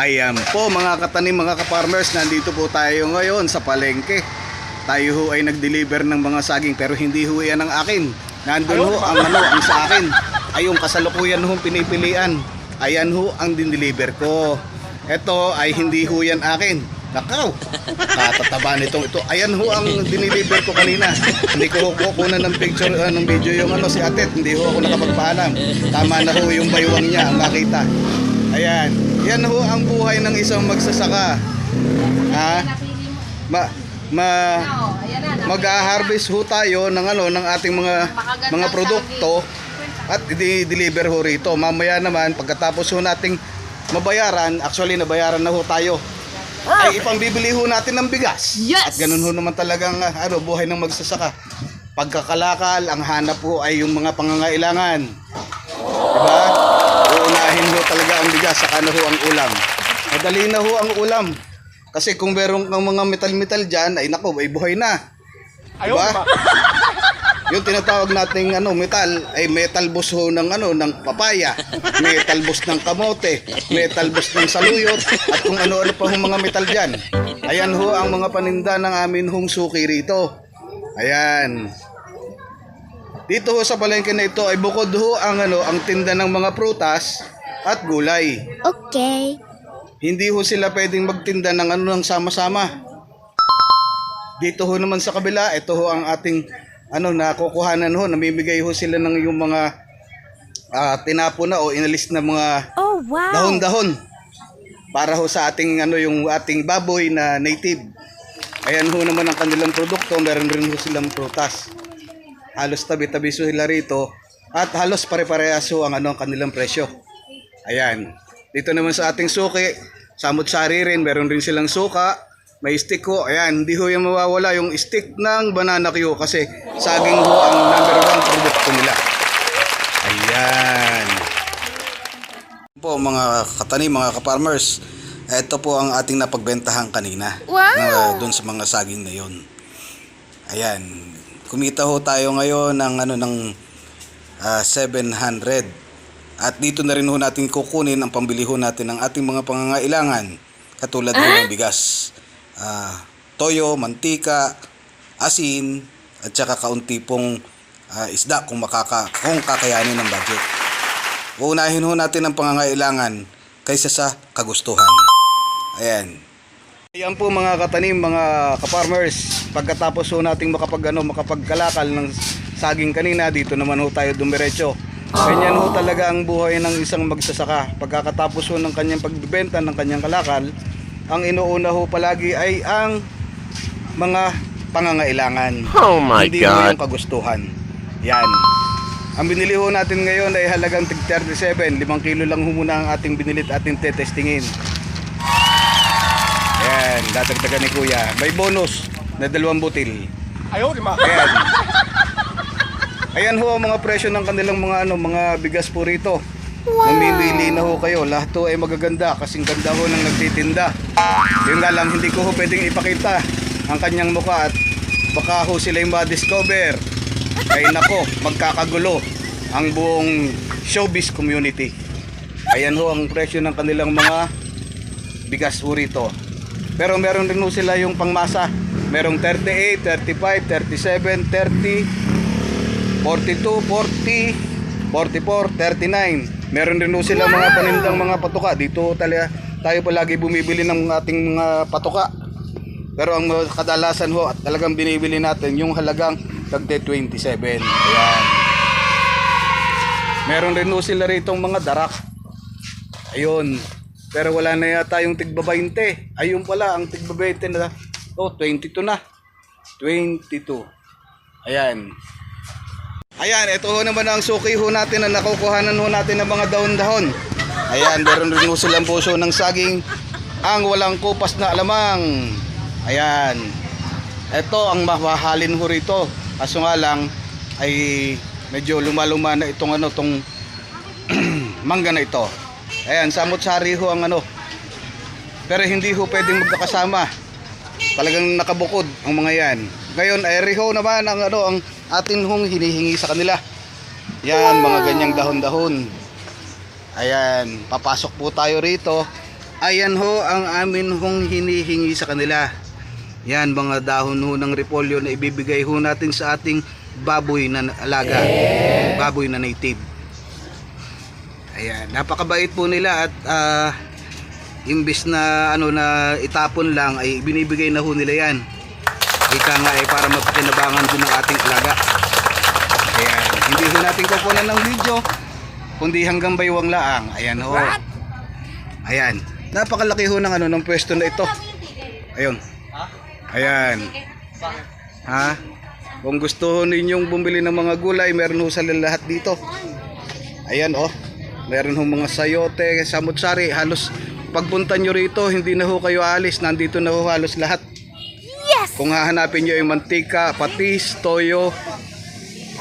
Ayan po mga katanim, mga kaparmers, nandito po tayo ngayon sa palengke. Tayo ho ay nag-deliver ng mga saging pero hindi ho yan ang akin. Nandun ho ang ano, ang sa akin. Ay yung kasalukuyan ho pinipilian. Ayan ho ang din-deliver ko. Ito ay hindi ho yan akin. Nakaw, katataba nitong ito. Ayan ho ang diniliver ko kanina. Hindi ko kukunan ng picture, uh, ng video yung ano si Atet. Hindi ho ako nakapagpaalam. Tama na ho yung baywang niya, ang makita. Ayan. Yan ho ang buhay ng isang magsasaka. Ha? Ma, ma, mag-harvest ho tayo ng ano ng ating mga mga produkto at i-deliver ho rito. Mamaya naman pagkatapos ho nating mabayaran, actually nabayaran na ho tayo. Ay ipambibili ho natin ng bigas. Yes! At ganun ho naman talagang ah, ano buhay ng magsasaka. Pagkakalakal, ang hanap po ay yung mga pangangailangan. Diba? Uunahin ho talaga ang bigas, saka na ho ang ulam. Madali na ho ang ulam. Kasi kung meron kang mga metal-metal dyan, ay nako, ay buhay na. Diba? Yung tinatawag nating ano, metal, ay metal bus ho ng ano, ng papaya, metal bus ng kamote, metal bus ng saluyot, at kung ano-ano pa hong mga metal dyan. Ayan ho ang mga paninda ng amin hong suki rito. Ayan. Dito ho sa palengke na ito ay bukod ho ang ano, ang tinda ng mga prutas at gulay. Okay. Hindi ho sila pwedeng magtinda ng ano ng sama-sama. Dito ho naman sa kabila, ito ho ang ating ano nakukuhanan ho, namimigay ho sila ng yung mga ah, tinapo na o inalis na mga Oh, wow. dahon-dahon para ho sa ating ano yung ating baboy na native. Ayan ho naman ang kanilang produkto, meron rin ho silang prutas. Halos tabi-tabi so sila rito at halos pare-parehas ho ang ano ang kanilang presyo. Ayan. Dito naman sa ating suki, samot-sari rin, meron rin silang suka, may stick ho. Ayan, hindi ho yung mawawala yung stick ng banana Q kasi saging ho ang number one produkto nila. Ayan po mga katanim, mga kaparmers. Ito po ang ating napagbentahan kanina. Wow! Na, doon sa mga saging na yon. Ayan. Kumita ho tayo ngayon ng ano ng ah, 700. At dito na rin ho natin kukunin ang pambili ho natin ng ating mga pangangailangan. Katulad ho ng bigas, ah, toyo, mantika, asin, at saka kaunti pong ah, isda kung makaka kung kakayanin ng budget. Uunahin ho natin ang pangangailangan kaysa sa kagustuhan. Ayan. Ayan po mga katanim, mga kaparmers. Pagkatapos ho nating makapag, ano, makapagkalakal ng saging kanina, dito naman ho tayo dumiretso. Ganyan ho talaga ang buhay ng isang magsasaka. Pagkatapos ho ng kanyang pagbibenta ng kanyang kalakal, ang inuuna ho palagi ay ang mga pangangailangan. Oh my Hindi God. yung kagustuhan. Yan. Ang binili ho natin ngayon ay halagang tig 37. 5 kilo lang ho muna ang ating binili at ating tetestingin. Ayan, dadagdagan ni Kuya. May bonus na dalawang butil. Ayaw, di ma. Ayan. Ayan ho ang mga presyo ng kanilang mga ano, mga bigas po rito. Mamimili na ho kayo. Lahat to ay magaganda kasing ganda ho ng nagtitinda. Yun nga lang, hindi ko ho pwedeng ipakita ang kanyang mukha at baka ho sila yung ma-discover. Ay nako, magkakagulo ang buong showbiz community. Ayan ho ang presyo ng kanilang mga bigas ho rito. Pero meron rin sila yung pangmasa. Merong 38, 35, 37, 30, 42, 40, 44, 39. Meron rin sila mga panindang mga patuka. Dito talaga tayo palagi bumibili ng ating mga patuka. Pero ang kadalasan ho, at talagang binibili natin yung halagang tagte 27. Ayan. Meron rin sila rito mga darak. Ayun. Pero wala na yata yung tigba 20. Ayun pala, ang tigba 20 na. Oh, 22 na. 22. Ayan. Ayan, ito ho naman ang suki ho natin na nakukuhanan ho natin ng mga dahon-dahon. Ayan, meron rin ho silang puso ng saging. Ang walang kupas na alamang. Ayan. Ito ang mahahalin ho rito. Kaso nga lang ay medyo lumaluma na itong ano, tong mangga na ito. Ayan, samot-sari ho ang ano. Pero hindi ho pwedeng magkakasama. Talagang nakabukod ang mga yan. Ngayon, ay riho naman ang ano ang atin hong hinihingi sa kanila. Yan, mga ganyang dahon-dahon. Ayan, papasok po tayo rito Ayan ho ang amin hong hinihingi sa kanila. Yan mga dahon ho ng repolyo na ibibigay ho natin sa ating baboy na alaga. Baboy na native. Ayan, napakabait po nila at ah, imbis na ano na itapon lang ay binibigay na ho nila yan. Ika nga ay para mapakinabangan din ng ating alaga. Ayan, hindi ho natin kukunan ng video kundi hanggang baywang laang. Ayan ho. Ayan. Napakalaki ho ng ano ng pwesto na ito. Ayun. Ayan. Ha? Kung gusto ninyong bumili ng mga gulay, meron ho sa lahat dito. Ayan oh. Meron ho mga sayote, samutsari, halos pagpunta nyo rito, hindi na ho kayo alis, nandito na ho halos lahat. Yes! Kung hahanapin nyo yung mantika, patis, toyo,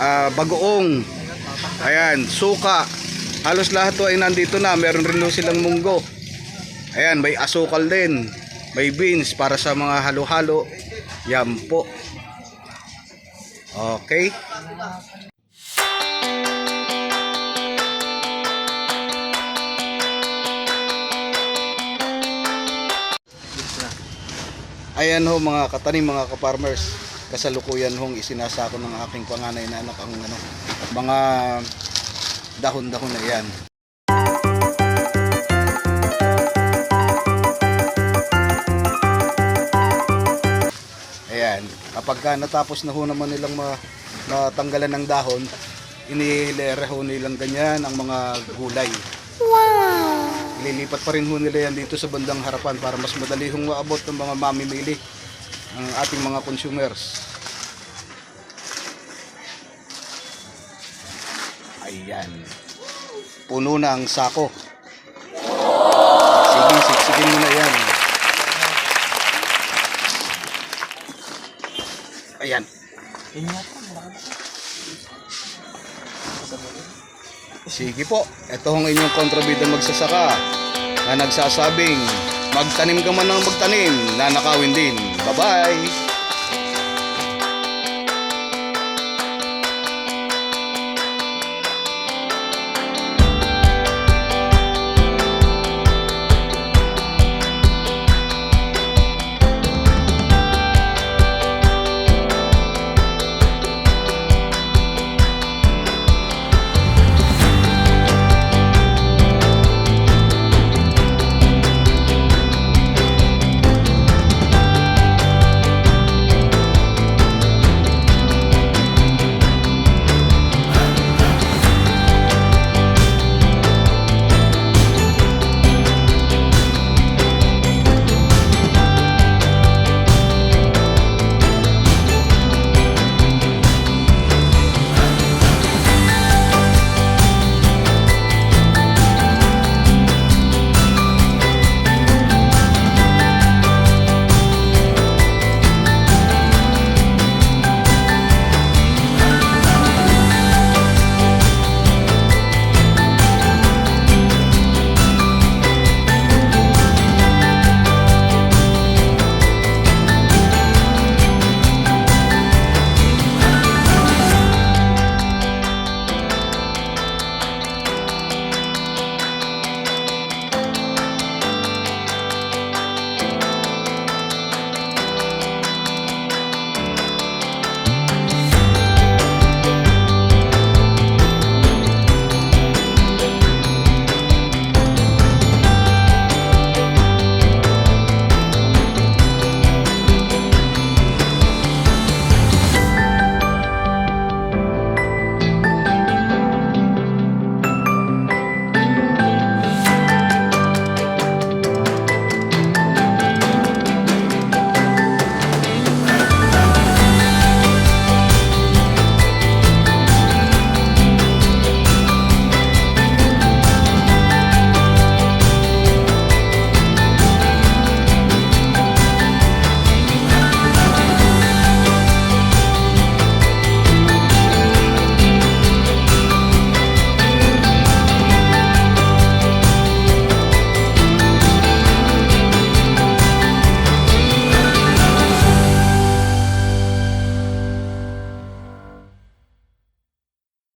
ah, bagoong, ayan, suka, halos lahat to ay nandito na. Meron rin ho silang munggo. Ayan, may asukal din. May beans para sa mga halo-halo. Yan po. Okay. Ayan ho mga katanim, mga kaparmers. Kasalukuyan hong isinasako ng aking panganay na anak ang ano, mga dahon-dahon na yan. Ayan, kapag ka natapos na ho naman nilang ma matanggalan ng dahon, inihilera ho nilang ganyan ang mga gulay. Wow! Ililipat pa rin ho nila yan dito sa bandang harapan para mas madali hong maabot ng mga mamimili ang ating mga consumers. Ayan. Puno na ang sako. Sige, siksigin mo na yan. Ayan. Sige po, ito ang inyong kontrabida magsasaka na nagsasabing magtanim ka man ng magtanim, nanakawin din. Bye-bye!